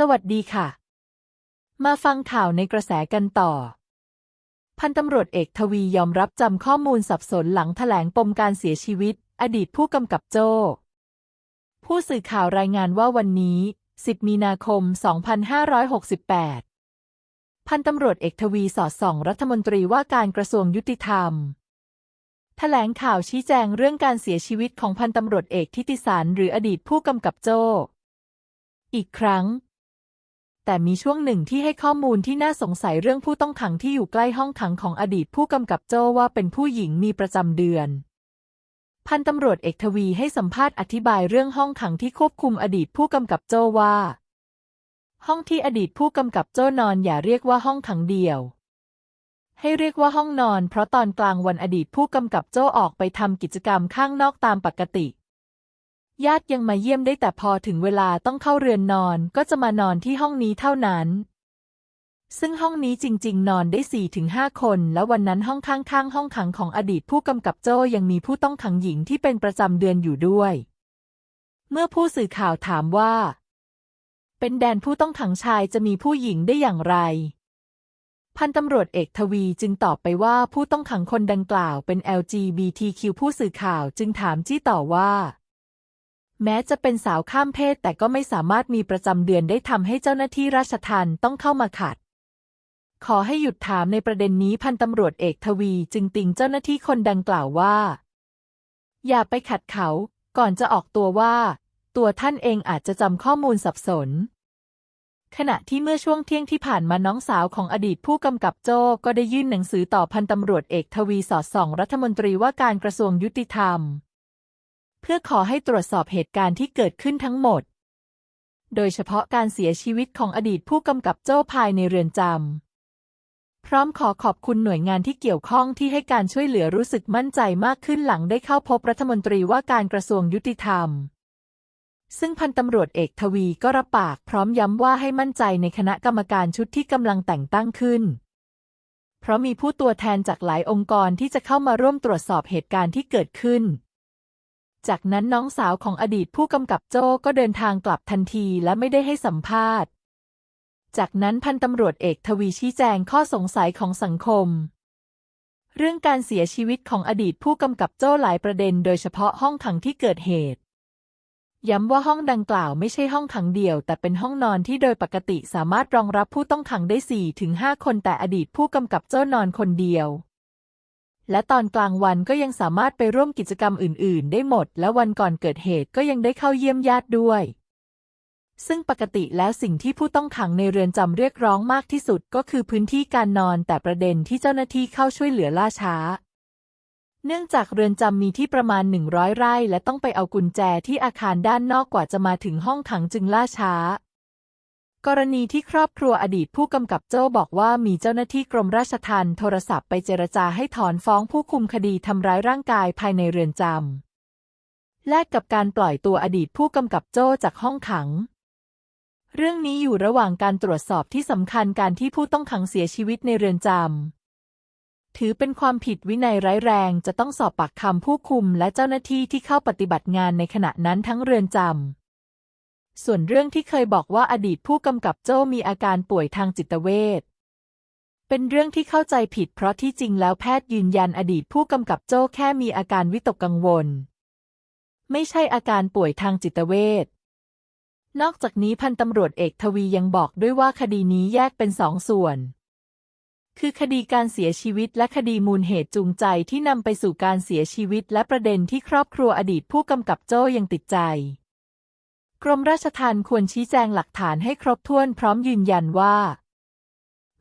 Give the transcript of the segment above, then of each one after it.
สวัสดีค่ะ มาฟังข่าวในกระแสกันต่อ พันตำรวจเอกทวียอมรับจำข้อมูลสับสนหลังแถลงปมการเสียชีวิต อดีตผู้กำกับโจ้ผู้สื่อข่าวรายงานว่าวันนี้ 10 มีนาคม 2568 พันตำรวจเอกทวีสอดส่องรัฐมนตรีว่าการกระทรวงยุติธรรมแถลงข่าวชี้แจงเรื่องการเสียชีวิตของพันตำรวจเอกทิติสารหรืออดีตผู้กำกับโจ้อีกครั้ง แต่มีช่วงหนึ่งที่ให้ข้อมูลที่น่าสงสัยเรื่องผู้ต้องขังที่อยู่ใกล้ห้องขังของอดีตผู้กำกับโจ้ว่าเป็นผู้หญิงมีประจำเดือน พันตำรวจเอกทวีให้สัมภาษณ์อธิบายเรื่องห้องขังที่ควบคุมอดีตผู้กำกับโจ้ว่า ห้องที่อดีตผู้กำกับโจ้นอนอย่าเรียกว่าห้องขังเดียว ให้เรียกว่าห้องนอน เพราะตอนกลางวันอดีตผู้กำกับโจ้ออกไปทำกิจกรรมข้างนอกตามปกติ ญาติยังมาเยี่ยมได้แต่พอถึงเวลาต้องเข้าเรือนนอนก็จะมานอนที่ห้องนี้เท่านั้น ซึ่งห้องนี้จริง ๆ นอนได้4-5ถึงห้าคน แล้ววันนั้นห้องข้างๆห้องขังของอดีตผู้กำกับโจ้ยังมีผู้ต้องขังหญิงที่เป็นประจำเดือนอยู่ด้วย เมื่อผู้สื่อข่าวถามว่า เป็นแดนผู้ต้องขังชายจะมีผู้หญิงได้อย่างไรพันตำรวจเอกทวีจึงตอบไปว่าผู้ต้องขังคนดังกล่าวเป็น LGBTQ ผู้สื่อข่าวจึงถามจี้ต่อว่า แม้จะเป็นสาวข้ามเพศแต่ก็ไม่สามารถมีประจำเดือนได้ทำให้เจ้าหน้าที่ราชทัณฑ์ต้องเข้ามาขัด ขอให้หยุดถามในประเด็นนี้พันตำรวจเอกทวีจึงติงเจ้าหน้าที่คนดังกล่าวว่า อย่าไปขัดเขา ก่อนจะออกตัวว่า ตัวท่านเองอาจจะจำข้อมูลสับสน ขณะที่เมื่อช่วงเที่ยงที่ผ่านมาน้องสาวของอดีตผู้กำกับโจ้ก็ได้ยื่นหนังสือต่อพันตำรวจเอกทวีสอดส่อง รัฐมนตรีว่าการกระทรวงยุติธรรม พื่อขอให้ตรวจสอบเหตุการณ์ที่เกิดขึ้นทั้งหมด โดยเฉพาะการเสียชีวิตของอดีตผู้กำกับโจ้ภายในเรือนจำ พร้อมขอขอบคุณหน่วยงานที่เกี่ยวข้องที่ให้การช่วยเหลือรู้สึกมั่นใจมากขึ้นหลังได้เข้าพบรัฐมนตรีว่าการกระทรวงยุติธรรม ซึ่งพันตำรวจเอกทวีก็รับปากพร้อมย้ำว่าให้มั่นใจในคณะกรรมการชุดที่กำลังแต่งตั้งขึ้นเพราะมีผู้ตัวแทนจากหลายองค์กรที่จะเข้ามาร่วมตรวจสอบเหตุการณ์ที่เกิดขึ้น จากนั้นน้องสาวของอดีตผู้กำกับโจ้ก็เดินทางกลับทันทีและไม่ได้ให้สัมภาษณ์ จากนั้นพันตำรวจเอกทวีชี้แจงข้อสงสัยของสังคม เรื่องการเสียชีวิตของอดีตผู้กำกับโจ้หลายประเด็น โดยเฉพาะห้องขังที่เกิดเหตุ ย้ำว่าห้องดังกล่าวไม่ใช่ห้องขังเดี่ยว แต่เป็นห้องนอนที่โดยปกติสามารถรองรับผู้ต้องขังได้4-5คนแต่อดีตผู้กำกับโจ้นอนคนเดียว และตอนกลางวันก็ยังสามารถไปร่วมกิจกรรมอื่น ๆ ได้หมด และวันก่อนเกิดเหตุก็ยังได้เข้าเยี่ยมญาติด้วย ซึ่งปกติแล้วสิ่งที่ผู้ต้องขังในเรือนจำเรียกร้องมากที่สุดก็คือพื้นที่การนอนแต่ประเด็นที่เจ้าหน้าที่เข้าช่วยเหลือล่าช้า เนื่องจากเรือนจำมีที่ประมาณ 100 ไร่ และต้องไปเอากุญแจที่อาคารด้านนอกกว่าจะมาถึงห้องขังจึงล่าช้า กรณีที่ครอบครัวอดีตผู้กำกับโจ้บอกว่ามีเจ้าหน้าที่กรมราชทัณฑ์โทรศัพท์ไปเจรจาให้ถอนฟ้องผู้คุมคดีทำร้ายร่างกายภายในเรือนจำแลกกับการปล่อยตัวอดีตผู้กำกับโจ้จากห้องขัง เรื่องนี้อยู่ระหว่างการตรวจสอบที่สำคัญการที่ผู้ต้องขังเสียชีวิตในเรือนจำถือเป็นความผิดวินัยร้ายแรงจะต้องสอบปากคำผู้คุมและเจ้าหน้าที่ที่เข้าปฏิบัติงานในขณะนั้นทั้งเรือนจำ ส่วนเรื่องที่เคยบอกว่าอดีตผู้กำกับโจ้มีอาการป่วยทางจิตเวชเป็นเรื่องที่เข้าใจผิดเพราะที่จริงแล้วแพทย์ยืนยันอดีตผู้กำกับโจ้แค่มีอาการวิตกกังวล ไม่ใช่อาการป่วยทางจิตเวชนอกจากนี้พันตำรวจเอกทวียังบอกด้วยว่าคดีนี้แยกเป็นสองส่วน คือคดีการเสียชีวิตและคดีมูลเหตุจูงใจที่นำไปสู่การเสียชีวิตและประเด็นที่ครอบครัวอดีตผู้กำกับโจ้ยังติดใจ กรมราชทัณฑ์ควรชี้แจงหลักฐานให้ครบถ้วนพร้อมยืนยันว่า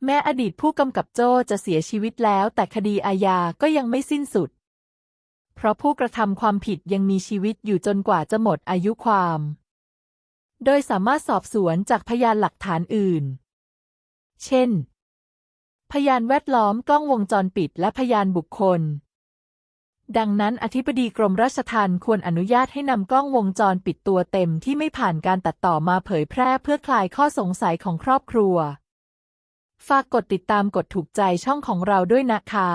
แม้อดีตผู้กำกับโจ้จะเสียชีวิตแล้วแต่คดีอาญาก็ยังไม่สิ้นสุด เพราะผู้กระทำความผิดยังมีชีวิตอยู่จนกว่าจะหมดอายุความ โดยสามารถสอบสวนจากพยานหลักฐานอื่น เช่น พยานแวดล้อมกล้องวงจรปิดและพยานบุคคล ดังนั้นอธิบดีกรมราชทัณฑ์ควรอนุญาตให้นำกล้องวงจรปิดตัวเต็มที่ไม่ผ่านการตัดต่อมาเผยแพร่เพื่อคลายข้อสงสัยของครอบครัว ฝากกดติดตามกดถูกใจช่องของเราด้วยนะคะ